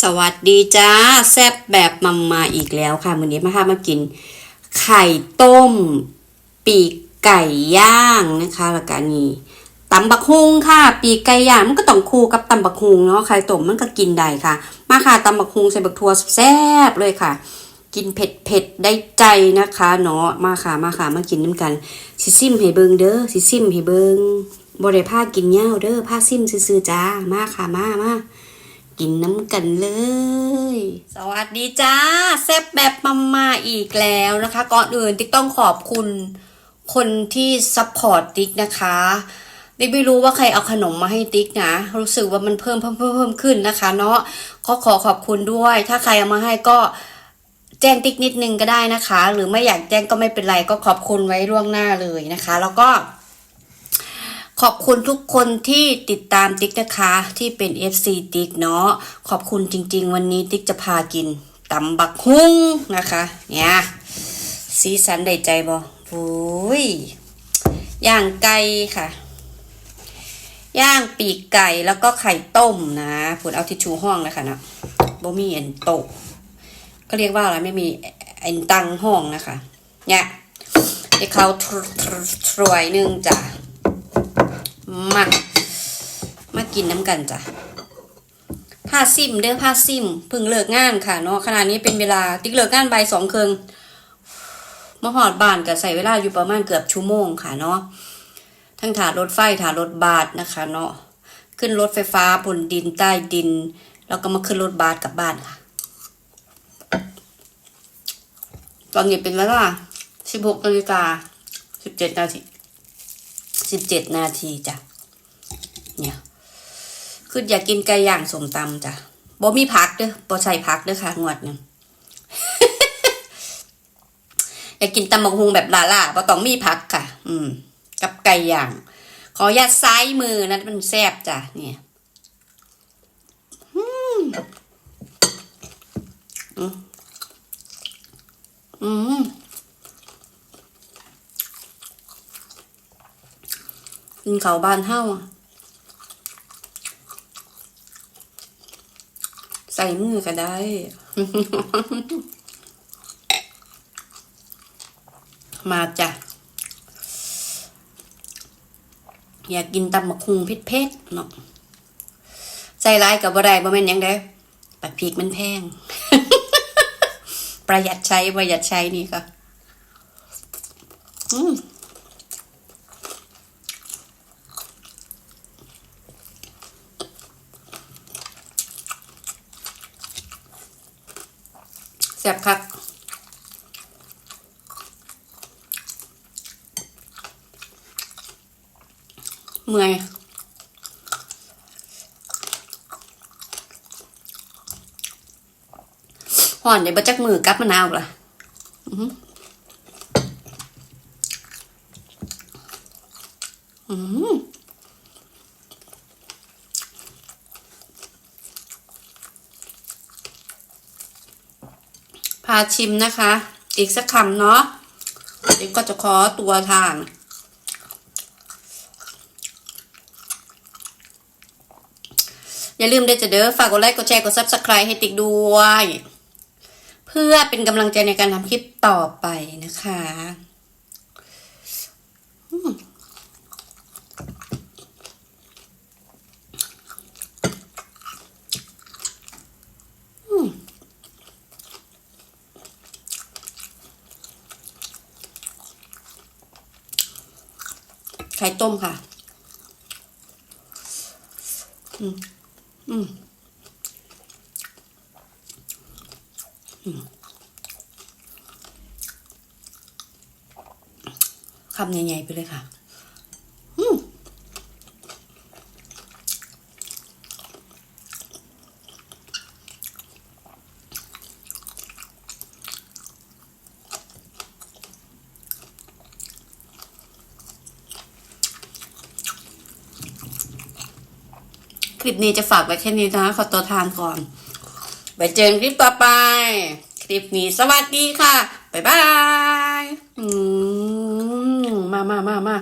สวัสดีจ้าแซบแบบมัมมาอีกแล้วค่ะมื้อนี้มาค่ะมากิน ไข่ต้ม ปีกไก่ย่างนะคะแล้วก็นี่ตำบักฮุงค่ะ ปีกไก่ย่างมันก็ต้องคู่กับตำบักฮุงเนาะไข่ต้มมันก็กินได้ค่ะ มาค่ะตำบักฮุงใส่บักทัวแซ่บเลยค่ะ กินเผ็ดเผ็ดได้ใจนะคะเนาะมาค่ะมาค่ะมากินน้ำกันสิซิมให้เบิงเด้อสิซิมให้เบิงบ่ได้ผ้ากินเหย้าเด้อผ้าซิมซื่อๆจ้ามาค่ะมามา กินน้ำกันเลย สวัสดีจ้าแซ่บแบบมามาอีกแล้วนะคะ ก่อนอื่นติ๊กต้องขอบคุณคนที่ซัพพอร์ตติ๊กนะคะติ๊กไม่รู้ว่าใครเอาขนมมาให้ติ๊กนะ รู้สึกว่ามันเพิ่มเพิ่มเพิ่มเพิ่มขึ้นนะคะ เนาะก็ขอขอบคุณด้วย ถ้าใครเอามาให้ก็แจ้งติ๊กนิดนึงก็ได้นะคะ หรือไม่อยากแจ้งก็ไม่เป็นไรก็ขอบคุณไว้ล่วงหน้าเลยนะคะ แล้วก็ ขอบคุณทุกคนที่ติดตามติ๊กนะคะที่เป็น FC ติ๊กเนาะขอบคุณจริง ๆ วันนี้ติ๊กจะพากินตำบักฮุ้งนะคะ เนี่ยสีสันได้ใจบ่โอ้ยย่างไก่ค่ะ ย่างปีกไก่แล้วก็ไข่ต้มนะผลเอาทิชชู่ห้องนะคะนะบ่มีเอ็นโตะก็เรียกว่าอะไรไม่มีเอ็นตังห้องนะคะ เนี่ยเดี๋ยวเขาทรวยหนึงจ้ะ มา มากินน้ำกันจ้ะผ้าซิมเด้อผ้าซิมพิ่งเลิกงานค่ะเนาะขณะนี้เป็นเวลาติ๊กเลิกงานใบสองครึ่งมาหอดบ้านก็ใส่เวลาอยู่ประมาณเกือบชั่วโมงค่ะเนาะทั้งถารถไฟถารถบาสนะคะเนาะขึ้นรถไฟฟ้าบนดินใต้ดิน แล้วก็มาขึ้นรถบัสกลับบ้านค่ะ ตอนนี้เป็นเวลาสิบหกนาฬิกาสิบเจ็ดนาที สิบเจ็ดนาทีจ้ะ เนี่ย คืออยากกินไก่ย่างสมตำจ้ะบ่มีพักเด้อบ่ใส่พักเด้อค่ะงวดหนึงอยากกินตำบักฮุงแบบลาล่าบ่ต้องมีพักค่ะ อืม กับไก่ย่าง ขอยัดซ้ายมือนะมันแซ่บจ้ะ เนี่ยอืมอืมอืม กินเขาบ้านเฮ้าใส่มือก็ได้ มาจ้ะ อยากกินตำมะคุงเผ็ดๆเนาะใส่ร้ายกับบ่ได้บ่แม่นยังได้ปักพริกมันแพง ประหยัดใช้ประหยัดใช้นี่ก็อืม แซ่บคักเมื่อยห่อนเดี๋ยวบัจักมือกับมะนาวล่ะอื้อหืออื้อหือพาชิมนะคะ อีกสักคำเนาะเดี๋ยวก็จะขอตัวทานอย่าลืมได้จะเด้อฝากกดไลค์กดแชร์กด subscribe ให้ติ๊กด้วย เพื่อเป็นกำลังใจในการทำคลิปต่อไปนะคะอืมอืม ไข่ต้มค่ะ อืม อืม คำใหญ่ๆไปเลยค่ะ อืม คลิปนี้จะฝากไว้แค่นี้นะ ขอตัวทานก่อน ไปเจอกันคลิปต่อไป คลิปนี้สวัสดีค่ะ บ๊ายบาย อืม มามามามา